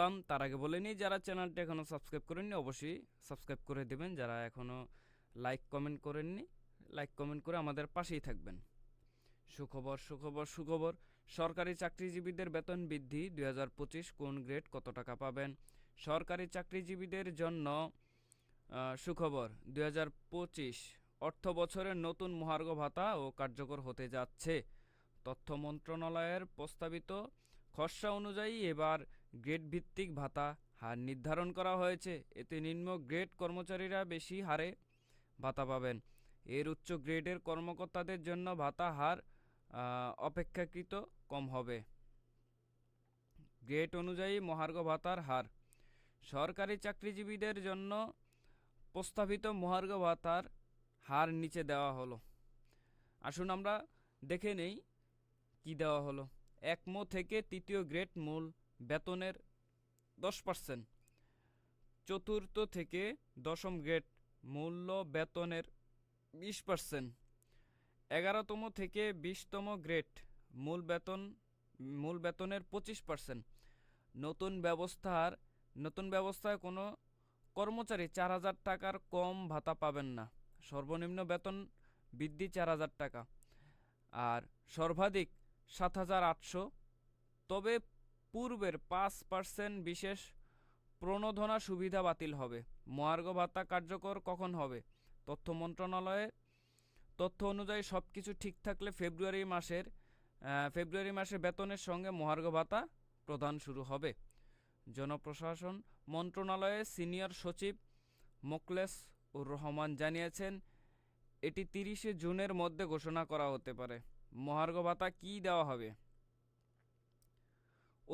করলাম তার আগে বলে নিই, যারা চ্যানেলটি এখনও সাবস্ক্রাইব করেননি, অবশ্যই সাবস্ক্রাইব করে দেবেন। যারা এখনও লাইক, কমেন্ট করেননি, লাইক, কমেন্ট করে আমাদের পাশেই থাকবেন। সুখবর সুখবর সুখবর। সরকারি চাকরিজীবীদের বেতন বৃদ্ধি, দুই হাজার পঁচিশ কোন গ্রেড, কত টাকা পাবেন? সরকারি চাকরিজীবীদের জন্য সুখবর, দুই হাজার পঁচিশ অর্থ বছরের নতুন মহার্ঘ ভাতা ও কার্যকর হতে যাচ্ছে। তথ্য মন্ত্রণালয়ের প্রস্তাবিত খসড়া অনুযায়ী এবার গ্রেড ভিত্তিক ভাতা হার নির্ধারণ করা হয়েছে। এতে নিম্ন গ্রেড কর্মচারীরা বেশি হারে ভাতা পাবেন। এর উচ্চ গ্রেডের কর্মকর্তাদের জন্য ভাতা হার অপেক্ষাকৃত কম হবে। গ্রেড অনুযায়ী মহার্ঘ ভাতার হার। সরকারি চাকরিজীবীদের জন্য প্রস্তাবিত মহার্ঘ ভাতার হার নিচে দেওয়া হলো। আসুন আমরা দেখে নেই কি দেওয়া হলো। একমো থেকে তৃতীয় গ্রেড মূল বেতনের দশ পার্সেন্ট চতুর্থ থেকে দশম গ্রেড মূল্য বেতনের বিশ পার্সেন্ট এগারোতম থেকে বিশতম গ্রেড মূল বেতন, মূল বেতনের পঁচিশ পার্সেন্ট নতুন ব্যবস্থার, নতুন ব্যবস্থায় কোনো কর্মচারী চার হাজার টাকার কম ভাতা পাবেন না। সর্বনিম্ন বেতন বৃদ্ধি চার হাজার টাকা। আর সর্বাধিক সাত হাজার আটশো। তবে পূর্বের পাঁচ পার্সেন্ট বিশেষ প্রণোদনা সুবিধা বাতিল হবে। মহার্ঘ ভাতা কার্যকর কখন হবে? তথ্য মন্ত্রণালয়ে তথ্য অনুযায়ী সব কিছু ঠিক থাকলে ফেব্রুয়ারি মাসের ফেব্রুয়ারি মাসে বেতনের সঙ্গে মহার্ঘ ভাতা প্রদান শুরু হবে। জনপ্রশাসন মন্ত্রণালয়ের সিনিয়র সচিব মোকলেস উর রহমান জানিয়েছেন, এটি তিরিশে জুনের মধ্যে ঘোষণা করা হতে পারে। মহার্ঘ ভাতা কী দেওয়া হবে?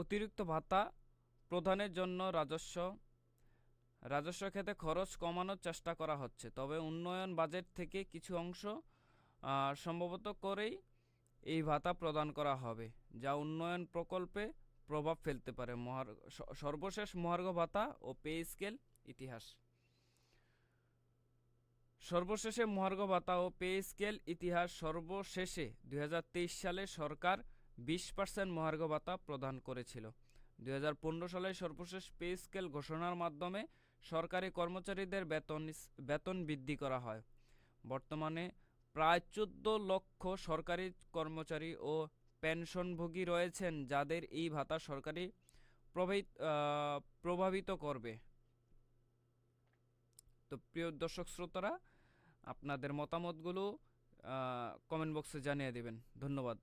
অতিরিক্ত ভাতা প্রদানের জন্য রাজস্ব। রাজস্ব খাতে খরচ কমানোর চেষ্টা করা হচ্ছে, তবে উন্নয়ন বাজেট থেকে কিছু অংশ সম্ভবত করেই এই ভাতা প্রদান করা হবে, যা উন্নয়ন প্রকল্পে প্রভাব ফেলতে পারে। মহার সর্বশেষ মহার্ঘ ভাতা ও পে স্কেল ইতিহাস। সর্বশেষে মহার্ঘ ভাতা ও পে স্কেল ইতিহাস সর্বশেষে দু হাজার তেইশ সালে সরকার বিশ পার্সেন্ট মহার্ঘ ভাতা প্রদান করেছিল। দুই হাজার পনেরো সালে সর্বশেষ পে স্কেল ঘোষণার মাধ্যমে সরকারি কর্মচারীদের বেতন বেতন বৃদ্ধি করা হয়। বর্তমানে প্রায় চোদ্দ লক্ষ সরকারি কর্মচারী ও পেনশনভোগী রয়েছেন, যাদের এই ভাতা সরকারি প্রভাবিত প্রভাবিত করবে। তো প্রিয় দর্শক শ্রোতারা, আপনাদের মতামতগুলো কমেন্ট বক্সে জানিয়ে দেবেন। ধন্যবাদ।